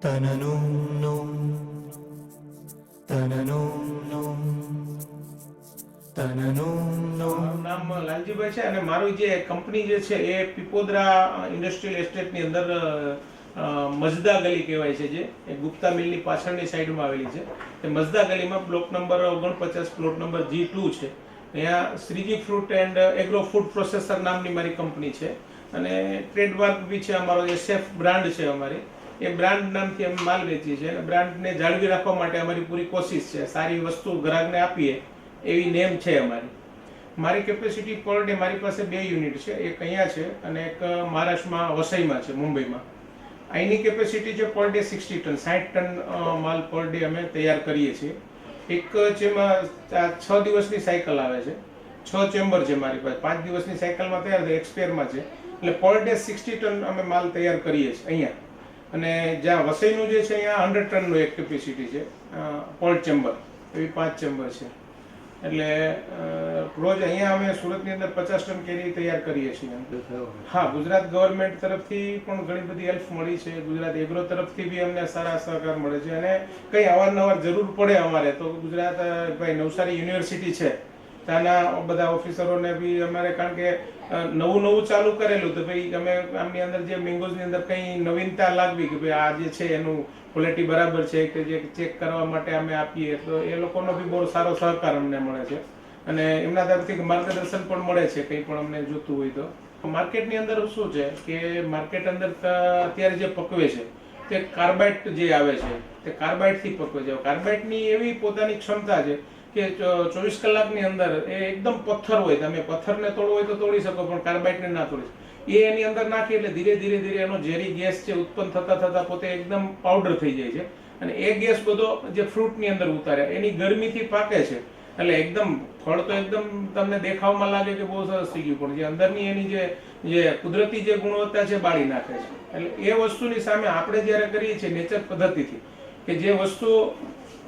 તનનું નું નામ લાલજીભાઈ છે અને મારું જે કંપની જે છે એ પીપોદરા ઇન્ડસ્ટ્રીયલ એસ્ટેટની અંદર મજદા ગલી કહેવાય છે જે. એ ગુપ્તા મિલની પાછળની સાઈડમાં આવેલી છે. તે મજદા ગલીમાં બ્લોક નંબર ઓગણપચાસ, પ્લોટ નંબર જી ટુ છે. ત્યાં Shreeji fruit and agro food processor નામની મારી કંપની છે. અને ટ્રેડમાર્ક બી છે અમારો જે સેફ બ્રાન્ડ છે અમારી. એ બ્રાન્ડ નામથી અમે માલ વેચીએ છીએ અને બ્રાન્ડને જાળવી રાખવા માટે અમારી પૂરી કોશિશ છે. સારી વસ્તુ ગ્રાહકને આપીએ એવી નેમ છે અમારી. મારી કેપેસિટી પર ડે મારી પાસે બે યુનિટ છે. એક અહીંયા છે અને એક મહારાષ્ટ્રમાં, વસઈમાં છે, મુંબઈમાં. અહીંની કેપેસિટી છે પર ડે સિક્સટી ટન સાઠ ટન માલ પર ડે અમે તૈયાર કરીએ છીએ. એક જેમાં છ દિવસની સાયકલ આવે છે. છ ચેમ્બર છે મારી પાસે. પાંચ દિવસની સાયકલમાં તૈયાર છે એક્સપેરમાં છે. એટલે પર ડે સિક્સટી ટન અમે માલ તૈયાર કરીએ છીએ અહીંયા. અને જ્યાં વસઈનું જે છે અહીંયા હંડ્રેડ ટનનું એક કેપેસિટી છે પોલ્ટ ચેમ્બર એવી પાંચ ચેમ્બર છે. એટલે રોજ અહીંયા અમે સુરતની અંદર પચાસ ટન કેરી તૈયાર કરીએ છીએ. હા, ગુજરાત ગવર્મેન્ટ તરફથી પણ ઘણી બધી હેલ્પ મળી છે. ગુજરાત એગ્રો તરફથી બી અમને સારા સહકાર મળે છે. અને કંઈ અવારનવાર જરૂર પડે અમારે, તો ગુજરાત ભાઈ નવસારી યુનિવર્સિટી છે. ત્યાંના બધા ઓફિસરોને બી અમારે કારણ કે નવું નવું ચાલુ કરેલું તો ભાઈ અમે આમની અંદર જે મેંગોઝની અંદર કંઈ નવીનતા લાગવી કે ભાઈ આ જે છે એનું ક્વોલિટી બરાબર છે કે જે ચેક કરવા માટે અમે આપીએ, તો એ લોકોનો બી બહુ સારો સહકાર અમને મળે છે. અને એમના તરફથી માર્ગદર્શન પણ મળે છે, કંઈ પણ અમને જોતું હોય તો. માર્કેટની અંદર શું છે કે માર્કેટ અંદર અત્યારે જે પકવે છે, તે કાર્બાઇટ જે આવે છે, તે કાર્બાઇટથી પકવે છે. કાર્બાઇટની એવી પોતાની ક્ષમતા છે કે ચોવીસ કલાકની અંદર એ એકદમ પથ્થર હોય. તમે પથ્થરને તોડવો હોય તો તોડી શકો, પણ કાર્બાઇટને ના તોડી એ એની અંદર નાખી એટલે ધીરે ધીરે ધીરે એનો ઝેરી ગેસ છે, ઉત્પન્ન થતા થતા પોતે એકદમ પાવડર થઈ જાય છે. અને એ ગેસ બધો જે ફ્રૂટની અંદર ઉતારે એની ગરમીથી પાકે છે. એટલે એકદમ ફળ તો એકદમ તમને દેખાવમાં લાગે કે બહુ સરસ થઈ ગયું, પણ જે અંદરની એની જે જે કુદરતી જે ગુણવત્તા છે, બાળી નાખે છે. એટલે એ વસ્તુની સામે આપણે જ્યારે કરીએ છીએ નેચર પદ્ધતિથી, કે જે વસ્તુ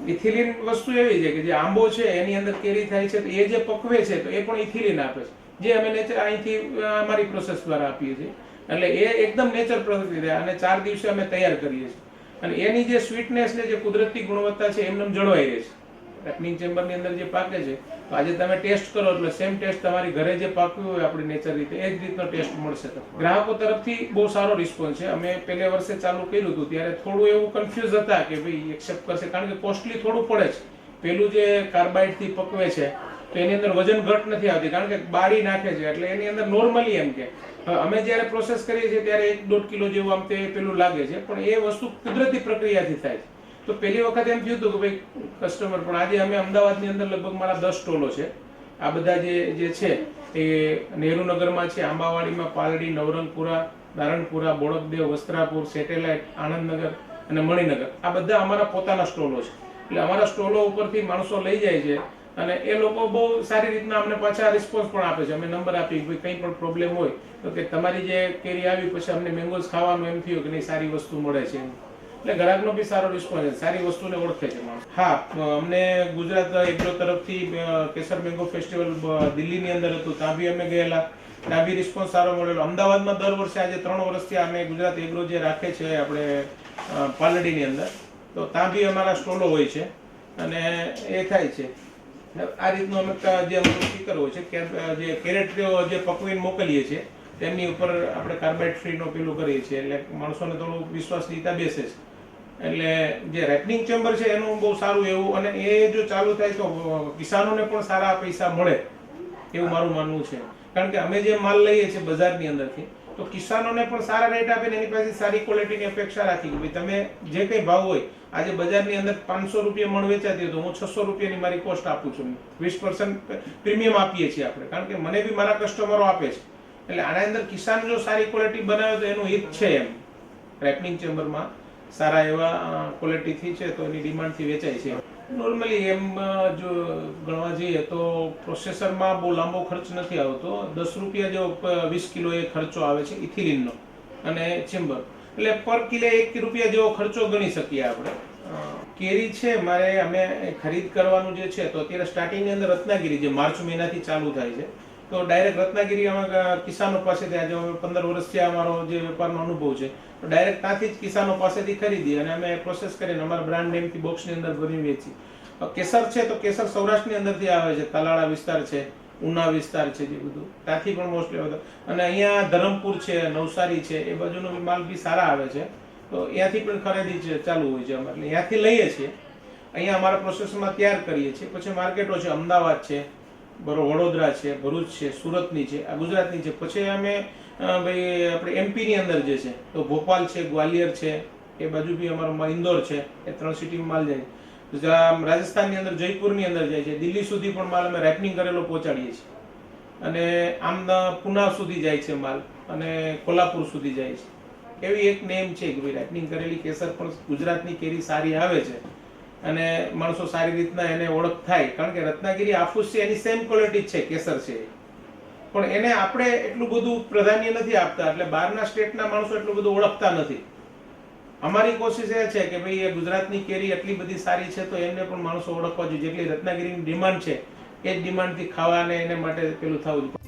ઇથિલિન વસ્તુ એવી છે કે જે આંબો છે, એની અંદર કેરી થાય છે, તો એ જે પકવે છે, તો એ પણ ઇથિલિન આપે છે. જે અમે નેચર અહીંથી અમારી પ્રોસેસ દ્વારા આપીએ છીએ. એટલે એ એકદમ નેચર પ્રોસેસ અને ચાર દિવસે અમે તૈયાર કરીએ છીએ. અને એની જે સ્વીટનેસ ને જે કુદરતી ગુણવત્તા છે, એમને જળવાઈ રહે છે. પેકનિંગ ચેમ્બરની અંદર જે પાકે છે, તો આજે તમે ટેસ્ટ કરો એટલે સેમ ટેસ્ટ તમારી ઘરે જે પાક્યું હોય આપણી નેચર રીતે, એ જ રીતનો ટેસ્ટ મળશે. ગ્રાહકો તરફથી બહુ સારો રિસ્પોન્સ છે. અમે પહેલે વર્ષે ચાલુ કર્યું હતું, ત્યારે થોડું એવું કન્ફ્યુઝ હતા કે ભાઈ એક્સેપ્ટ કરશે, કારણ કે કોસ્ટલી થોડું પડે છે. પેલું જે કાર્બાઇડથી પકવે છે, તો એની અંદર વજન ઘટ નથી આવતી, કારણ કે બાળી નાખે છે, એટલે એની અંદર નોર્મલી એમ કે. અમે જ્યારે પ્રોસેસ કરીએ છીએ, ત્યારે એક દોઢ કિલો જેવું આમ તે પેલું લાગે છે, પણ એ વસ્તુ કુદરતી પ્રક્રિયાથી થાય છે. તો પહેલી વખત એમ થયું હતું કે ભાઈ કસ્ટમર પણ આજે અમે અમદાવાદની અંદર લગભગ મારા દસ સ્ટોલો છે. આ બધા જે જે છે એ નહેરુનગરમાં છે, આંબાવાડીમાં પાલડી, નવરંગપુરા, નારણપુરા, બોડકદેવ, વસ્ત્રાપુર, સેટેલાઇટ આણંદનગર અને મણિનગર. આ બધા અમારા પોતાના સ્ટોલો છે. એટલે અમારા સ્ટોલો ઉપરથી માણસો લઈ જાય છે અને એ લોકો બહુ સારી રીતના અમને પાછા રિસ્પોન્સ પણ આપે છે. અમે નંબર આપી ભાઈ કંઈ પણ પ્રોબ્લેમ હોય તો કે તમારી જે કેરી આવી પછી અમને મેંગોઝ ખાવાનું એમ થયું કે નહીં, સારી વસ્તુ મળે છે એમ. એટલે ગ્રાહકનો બી સારો રિસ્પોન્સ છે. સારી વસ્તુને ઓળખે છે માણસ. હા, અમને ગુજરાત એગ્રો તરફથી કેસર મેંગો ફેસ્ટિવલ દિલ્હીની અંદર હતું, ત્યાં બી અમે ગયેલા. ત્યાં બી રિસ્પોન્સ સારો મળેલો. અમદાવાદમાં દર વર્ષે આજે ત્રણ વર્ષથી અમે ગુજરાત એગ્રો જે રાખે છે આપણે પાલડીની અંદર, તો ત્યાં બી અમારા સ્ટોલો હોય છે અને એ થાય છે. આ રીતનું અમે જે અમારું સ્ટીકર હોય છે જે કેરેટ જે પકવીને મોકલીએ છીએ, તેમની ઉપર આપણે કાર્બાઇડ ફ્રીનો પેલું કરીએ છીએ. એટલે માણસોને થોડું વિશ્વાસનીયતા બેસે છે. એટલે જે રેપનિંગ ચેમ્બર છે એનું બહુ સારું એવું અને એ જો ચાલુ થાય તો કિસાનોને પણ સારા પૈસા મળે એવું મારું માનવું છે. કારણ કે અમે જે માલ લઈએ છીએ બજારની અંદરથી, તો કિસાનોને પણ સારા રેટ આપીને એની પાસે સારી ક્વોલિટીની અપેક્ષા રાખી કે ભાઈ તમે જે કંઈ ભાવ હોય, આજે બજારની અંદર પાંચસો રૂપિયા મણ વેચાતી હોય તો હું છસો રૂપિયાની મારી કોસ્ટ આપું છું. વીસ પર્સન્ટ પ્રીમિયમ આપીએ છીએ આપણે. કારણ કે મને બી મારા કસ્ટમરો આપે છે. એટલે આના અંદર કિસાન જો સારી ક્વોલિટી બનાવે તો એનું હિત છે એમ. રેપનિંગ ચેમ્બરમાં સારા એવા ક્વોલિટીથી છે તો એની ડિમાન્ડથી વેચાય છે. નોર્મલી એમ જો ગણવા જઈએ તો પ્રોસેસરમાં બહુ લાંબો ખર્ચ નથી આવતો. દસ રૂપિયા જેવો વીસ કિલો એ ખર્ચો આવે છે ઇથિલિનનો અને ચેમ્બર એટલે પર કિલે એક રૂપિયા જેવો ખર્ચો ગણી શકીએ આપણે. કેરી છે, મારે અમે ખરીદ કરવાનું જે છે, તો અત્યારે સ્ટાર્ટિંગની અંદર રત્નાગીરી જે માર્ચ મહિનાથી ચાલુ થાય છે. તો ડાયરેક્ટ રત્નાગીરી અમે કિસાનો પાસેથી આજે અમે પંદર વર્ષથી અમારો જે વેપારનો અનુભવ છે. તો ડાયરેક્ટ ત્યાંથી જ કિસાનો પાસેથી ખરીદી અને અમે પ્રોસેસ કરીને અમારા બ્રાન્ડ નેમથી બોક્સની અંદર ભરી વેચી કેસર છે તો કેસર સૌરાષ્ટ્રની અંદરથી આવે છે. તાલાળા વિસ્તાર છે, ઉના વિસ્તાર છે જે બધું. ત્યાંથી પણ મોસ્ટલી આવે અને અહીંયા ધરમપુર છે, નવસારી છે, એ બાજુનો માલ બી સારા આવે છે. તો ત્યાંથી પણ ખરીદી ચાલુ હોય છે અમારે. ત્યાંથી લઈએ છીએ. અહીંયા અમારા પ્રોસેસમાં તૈયાર કરીએ છીએ. પછી માર્કેટો છે, અમદાવાદ છે બરો વડોદરા છે, ભરૂચ છે, સુરતની છે, આ ગુજરાતની છે. પછી અમે ભાઈ, આપણે એમપીની અંદર જે છે, તો ભોપાલ છે, ગ્વાલિયર છે, એ બાજુ બી અમારો ઇન્દોર છે, એ ત્રણ સિટીમાં માલ જાય. છે રાજસ્થાનની અંદર, જયપુરની અંદર જાય છે, દિલ્હી સુધી પણ માલ અમે રેપનિંગ કરેલો પહોંચાડીએ છીએ. અને આમ પુના સુધી જાય છે માલ, અને કોલ્હાપુર સુધી જાય છે. એવી એક નેમ છે કે ભાઈ, રેપનિંગ કરેલી કેસર પણ ગુજરાતની કેરી સારી આવે છે. અને માણસો સારી રીતના એને ઓળખ થાય, કારણ કે રત્નાગીરી આફૂસ છે એની સેમ ક્વોલિટી છે, કેસર છે પણ એને આપણે એટલું બધું પ્રાધાન્ય નથી આપતા, એટલે બહારના સ્ટેટના માણસો એટલું બધું ઓળખતા નથી. અમારી કોશિશ એ છે કે ભાઈ, એ ગુજરાતની કેરી એટલી બધી સારી છે, તો એમને પણ માણસો ઓળખવા જોઈએ. જેટલી રત્નાગીરીની ડિમાન્ડ છે, એ જ ડિમાન્ડથી ખાવાને એને માટે પેલું થવું જોઈએ.